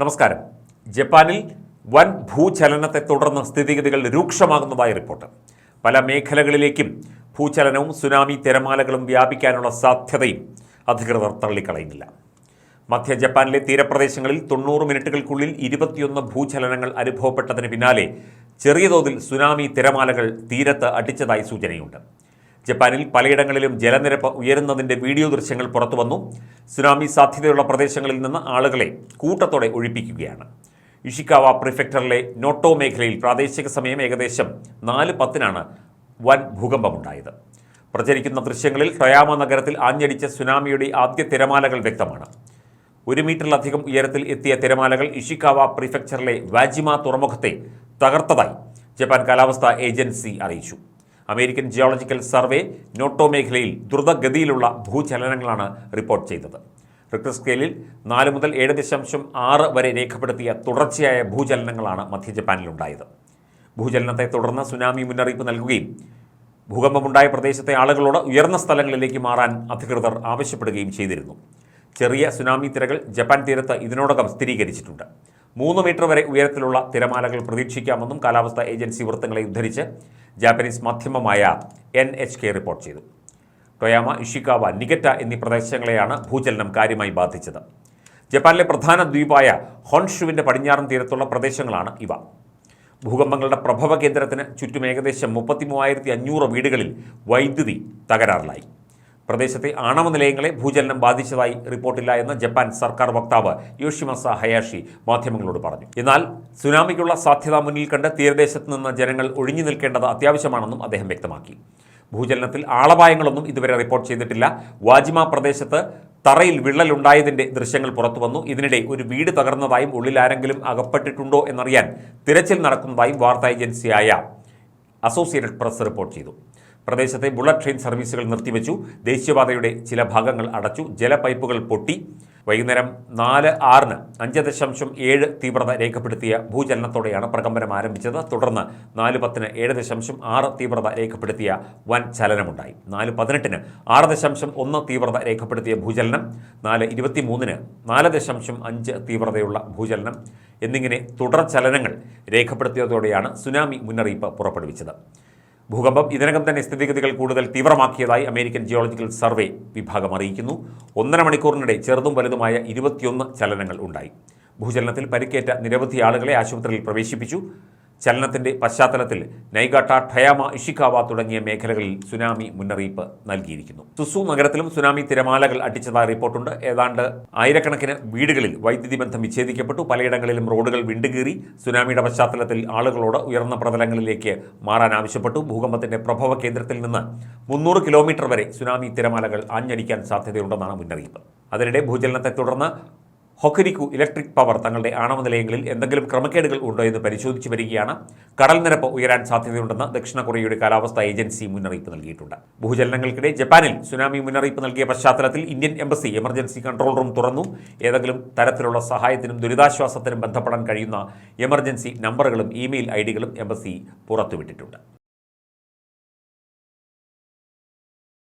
നമസ്കാരം. ജപ്പാനിൽ വൻ ഭൂചലനത്തെ തുടർന്ന് സ്ഥിതിഗതികൾ രൂക്ഷമാകുന്നതായി റിപ്പോർട്ട്. പല മേഖലകളിലേക്കും ഭൂചലനവും സുനാമി തിരമാലകളും വ്യാപിക്കാനുള്ള സാധ്യതയും അധികൃതർ തള്ളിക്കളയുന്നില്ല. മധ്യ ജപ്പാനിലെ തീരപ്രദേശങ്ങളിൽ തൊണ്ണൂറ് മിനിറ്റുകൾക്കുള്ളിൽ ഇരുപത്തിയൊന്ന് ഭൂചലനങ്ങൾ അനുഭവപ്പെട്ടതിന് പിന്നാലെ ചെറിയ തോതിൽ സുനാമി തിരമാലകൾ തീരത്ത് അടിച്ചതായി സൂചനയുണ്ട്. ജപ്പാനിൽ പലയിടങ്ങളിലും ജലനിരപ്പ് ഉയരുന്നതിന്റെ വീഡിയോ ദൃശ്യങ്ങൾ പുറത്തുവന്നു സുനാമി സാധ്യതയുള്ള പ്രദേശങ്ങളിൽ നിന്ന് ആളുകളെ കൂട്ടത്തോടെ ഒഴിപ്പിക്കുകയാണ്. ഇഷിക്കാവ പ്രിഫെക്ടറിലെ നോട്ടോ മേഖലയിൽ പ്രാദേശിക സമയം ഏകദേശം നാല് പത്തിനാണ് വൻ ഭൂകമ്പമുണ്ടായത്. പ്രചരിക്കുന്ന ദൃശ്യങ്ങളിൽ ടൊയാമ നഗരത്തിൽ ആഞ്ഞടിച്ച സുനാമിയുടെ ആദ്യ തിരമാലകൾ വ്യക്തമാണ്. ഒരു മീറ്ററിലധികം ഉയരത്തിൽ എത്തിയ തിരമാലകൾ ഇഷിക്കാവ പ്രിഫെക്ചറിലെ വാജിമ തുറമുഖത്തെ തകർത്തതായി ജപ്പാൻ കാലാവസ്ഥാ ഏജൻസി അറിയിച്ചു. അമേരിക്കൻ ജിയോളജിക്കൽ സർവേ നോട്ടോ മേഖലയിൽ ദ്രുതഗതിയിലുള്ള ഭൂചലനങ്ങളാണ് റിപ്പോർട്ട് ചെയ്തത്. റിക്ടർ സ്കെയിലിൽ നാല് മുതൽ ഏഴ് ദശാംശം ആറ് വരെ രേഖപ്പെടുത്തിയ തുടർച്ചയായ ഭൂചലനങ്ങളാണ് മധ്യ ജപ്പാനിലുണ്ടായത് ഭൂചലനത്തെ തുടർന്ന് സുനാമി മുന്നറിയിപ്പ് നൽകുകയും ഭൂകമ്പമുണ്ടായ പ്രദേശത്തെ ആളുകളോട് ഉയർന്ന സ്ഥലങ്ങളിലേക്ക് മാറാൻ അധികൃതർ ആവശ്യപ്പെടുകയും ചെയ്തിരുന്നു. ചെറിയ സുനാമി തിരകൾ ജപ്പാൻ തീരത്ത് ഇതിനോടകം സ്ഥിരീകരിച്ചിട്ടുണ്ട്. മൂന്ന് മീറ്റർ വരെ ഉയരത്തിലുള്ള തിരമാലകൾ പ്രതീക്ഷിക്കാമെന്നും കാലാവസ്ഥാ ഏജൻസി വൃത്തങ്ങളെ ഉദ്ധരിച്ച് ജാപ്പനീസ് മാധ്യമമായ എൻ എച്ച് കെ റിപ്പോർട്ട് ചെയ്തു. ടൊയാമ ഇഷിക്കാവ നിഗറ്റ എന്നീ പ്രദേശങ്ങളെയാണ് ഭൂചലനം കാര്യമായി ബാധിച്ചത്. ജപ്പാനിലെ പ്രധാന ദ്വീപായ ഹോൺഷുവിന്റെ പടിഞ്ഞാറൻ തീരത്തുള്ള പ്രദേശങ്ങളാണ് ഇവ. ഭൂകമ്പങ്ങളുടെ പ്രഭവ കേന്ദ്രത്തിന് ചുറ്റും ഏകദേശം മുപ്പത്തി മൂവായിരത്തി അഞ്ഞൂറ് വീടുകളിൽ വൈദ്യുതി തകരാറിലായി. പ്രദേശത്തെ ആണവ നിലയങ്ങളെ ഭൂചലനം ബാധിച്ചതായി റിപ്പോർട്ടില്ല എന്ന് ജപ്പാൻ സർക്കാർ വക്താവ് യോഷിമസ ഹയാഷി മാധ്യമങ്ങളോട് പറഞ്ഞു. എന്നാൽ സുനാമിക്കുള്ള സാധ്യത മുന്നിൽ കണ്ട് തീരദേശത്ത് നിന്ന് ജനങ്ങൾ ഒഴിഞ്ഞു നിൽക്കേണ്ടത് അത്യാവശ്യമാണെന്നും അദ്ദേഹം വ്യക്തമാക്കി. ഭൂചലനത്തിൽ ആളപായങ്ങളൊന്നും ഇതുവരെ റിപ്പോർട്ട് ചെയ്തിട്ടില്ല. വാജിമ പ്രദേശത്ത് തറയിൽ വിള്ളലുണ്ടായതിന്റെ ദൃശ്യങ്ങൾ പുറത്തുവന്നു. ഇതിനിടെ ഒരു വീട് തകർന്നതായും ഉള്ളിൽ ആരെങ്കിലും അകപ്പെട്ടിട്ടുണ്ടോ എന്നറിയാൻ തിരച്ചിൽ നടക്കുന്നതായും വാർത്താ ഏജൻസിയായ അസോസിയേറ്റഡ് പ്രസ് റിപ്പോർട്ട് ചെയ്തു. പ്രദേശത്തെ ബുള്ളറ്റ് ട്രെയിൻ സർവീസുകൾ നിർത്തിവെച്ചു. ദേശീയപാതയുടെ ചില ഭാഗങ്ങൾ അടച്ചു. ജലപൈപ്പുകൾ പൊട്ടി. വൈകുന്നേരം നാല് ആറിന് അഞ്ച് ദശാംശം ഏഴ് തീവ്രത രേഖപ്പെടുത്തിയ ഭൂചലനത്തോടെയാണ് പ്രകമ്പനം ആരംഭിച്ചത്. തുടർന്ന് നാല് പത്തിന് ഏഴ് ദശാംശം ആറ് തീവ്രത രേഖപ്പെടുത്തിയ വൻ ചലനമുണ്ടായി. നാല് പതിനെട്ടിന് ആറ് ദശാംശം ഒന്ന് തീവ്രത രേഖപ്പെടുത്തിയ ഭൂചലനം. നാല് ഇരുപത്തി മൂന്നിന് നാല് ദശാംശം അഞ്ച് തീവ്രതയുള്ള ഭൂചലനം. എന്നിങ്ങനെ തുടർ ചലനങ്ങൾ രേഖപ്പെടുത്തിയതോടെയാണ് സുനാമി മുന്നറിയിപ്പ് പുറപ്പെടുവിച്ചത്. ഭൂകമ്പം ഇതിനകം തന്നെ സ്ഥിതിഗതികൾ കൂടുതൽ തീവ്രമാക്കിയതായി അമേരിക്കൻ ജിയോളജിക്കൽ സർവേ വിഭാഗം അറിയിക്കുന്നു. ഒന്നര മണിക്കൂറിനിടെ ചെറുതും വലുതുമായ ഇരുപത്തിയൊന്ന് ചലനങ്ങൾ ഉണ്ടായി. ഭൂചലനത്തിൽ പരിക്കേറ്റ നിരവധി ആളുകളെ ആശുപത്രിയിൽ പ്രവേശിപ്പിച്ചു. ചലനത്തിന്റെ പശ്ചാത്തലത്തിൽ നൈഗാട്ട ഠയാമ ഇഷിക്കാവ തുടങ്ങിയ മേഖലകളിൽ സുനാമി മുന്നറിയിപ്പ് നൽകിയിരിക്കുന്നു. സുസു നഗരത്തിലും സുനാമി തിരമാലകൾ അടിച്ചതായി റിപ്പോർട്ടുണ്ട്. ഏതാണ്ട് ആയിരക്കണക്കിന് വീടുകളിൽ വൈദ്യുതി ബന്ധം വിച്ഛേദിക്കപ്പെട്ടു. പലയിടങ്ങളിലും റോഡുകൾ വിണ്ടുകീറി. സുനാമിയുടെ പശ്ചാത്തലത്തിൽ ആളുകളോട് ഉയർന്ന പ്രതലങ്ങളിലേക്ക് മാറാൻ ആവശ്യപ്പെട്ടു. ഭൂകമ്പത്തിന്റെ പ്രഭവ കേന്ദ്രത്തിൽ നിന്ന് മുന്നൂറ് കിലോമീറ്റർ വരെ സുനാമി തിരമാലകൾ ആഞ്ഞടിക്കാൻ സാധ്യതയുണ്ടെന്നാണ് മുന്നറിയിപ്പ്. അതിനിടെ ഭൂചലനത്തെ തുടർന്ന് ഹൊക്കരിക്കു ഇലക്ട്രിക് പവർ തങ്ങളുടെ ആണവ നിലയങ്ങളിൽ എന്തെങ്കിലും ക്രമക്കേടുകൾ ഉണ്ടോ എന്ന് പരിശോധിച്ചു വരികയാണ്. കടൽ നിരപ്പ് ഉയരാൻ സാധ്യതയുണ്ടെന്ന് ദക്ഷിണ കൊറിയയുടെ കാലാവസ്ഥാ ഏജൻസി മുന്നറിയിപ്പ് നൽകിയിട്ടുണ്ട്. ഭൂചലനങ്ങൾക്കിടെ ജപ്പാനിൽ സുനാമി മുന്നറിയിപ്പ് നൽകിയ പശ്ചാത്തലത്തിൽ Indian embassy emergency control room തുറന്നു. ഏതെങ്കിലും തരത്തിലുള്ള സഹായത്തിനും ദുരിതാശ്വാസത്തിനും ബന്ധപ്പെടാൻ കഴിയുന്ന എമർജൻസി നമ്പറുകളും ഇമെയിൽ ഐ ഡികളും എംബസി പുറത്തുവിട്ടിട്ടുണ്ട്.